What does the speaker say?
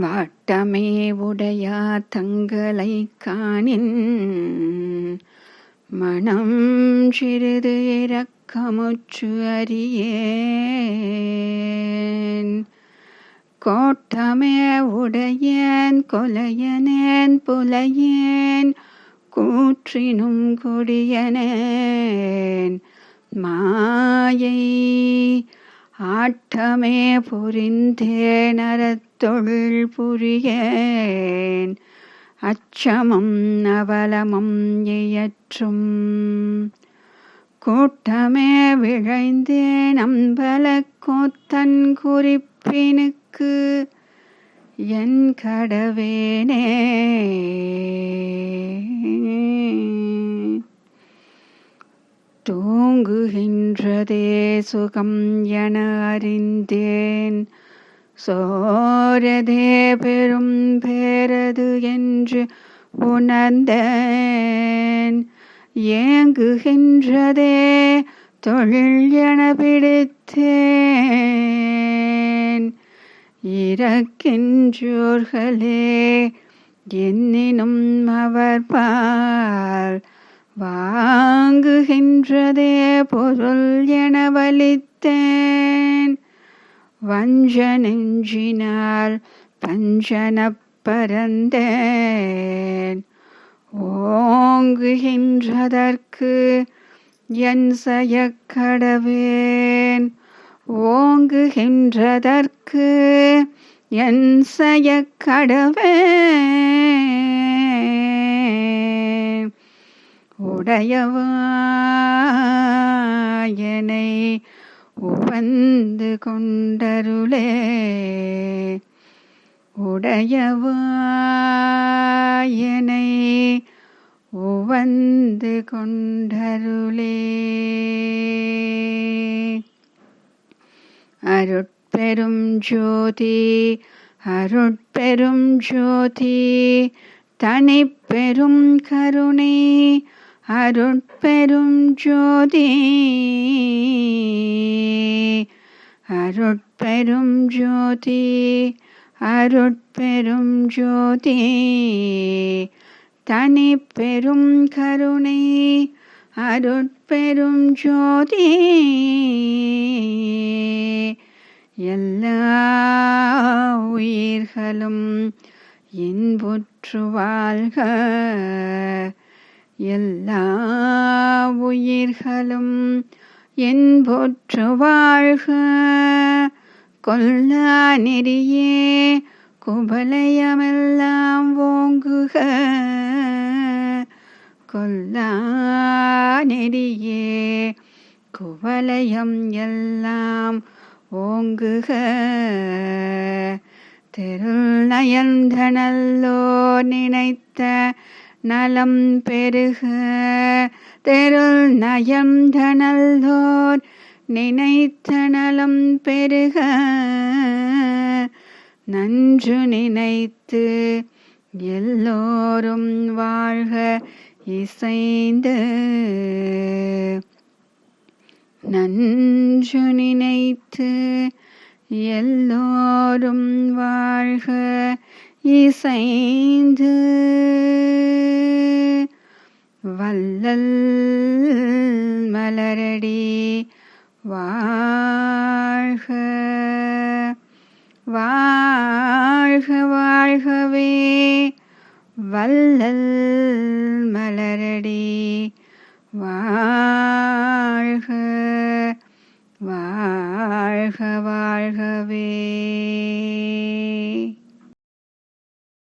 வாட்டமே உடையா தங்களை காணின். மனம் சிறிது இறக்கமுற்று அறியேன். கோட்டமே உடையேன் கொலையனேன் புலையேன் கூற்றினும் கொடியனேன். மாயை ஆட்டமே புரிந்தே நரத்தொழில் புரியேன். அச்சமம் அவலமம் இயற்றும். கூட்டமே விழைந்தே நம்பல கூத்தன் குறிப்பினுக்கு என் கடவேனே. தூங்குகின்றதே சுகம் என அறிந்தேன் சோரதே பெரும் பேரது என்று உணர்ந்தேன் ஏங்குகின்றதே தொழில் என பிடித்தேன் இறக்கின்றோர்களே என்னினும் அவர் பார் வாங்குகின்றதே பொருள் என வலித்தேன். வஞ்ச நெஞ்சினால் பஞ்சன பரந்தேன். ஓங்குகின்றதற்கு என் செயக்கடவேன் ஓங்குகின்றதற்கு என் செயக்கடவேன் உடையவாயனை உவந்து கொண்டருளே உடையவாயனை உவந்து கொண்டருளே அருட்பெரும் ஜோதி அருட்பெரும் ஜோதி தனிப்பெரும் கருணை அருட்பெரும் ஜோதி அருட்பெரும் ஜோதி அருட்பெரும் ஜோதி தனி பெரும் கருணை அருட்பெரும் ஜோதி எல்லா உயிர்களும் இன்புற்று வாழ்க. எல்லா உயிர்களும் இன்புற்று வாழ்க. கொல்லா நெறியே குபலயமெல்லாம் ஓங்குக. கொல்லா நெறியே குவலயம் எல்லாம் ஓங்குக. தெருள் நயந்தனல்லோ நினைத்த நலம் பெருக. தெருள் நயம் தனல்தோர் நினைத்த நலம் பெருக. நன்று நினைத்து எல்லோரும் வாழ்க இசைந்து. நன்று நினைத்து எல்லோரும் வாழ்க இசைந்து. வல்லல் மலரடி வாழ்க. வாழ்க வாழ்கவே. வல்லல் மலரடி வாழ்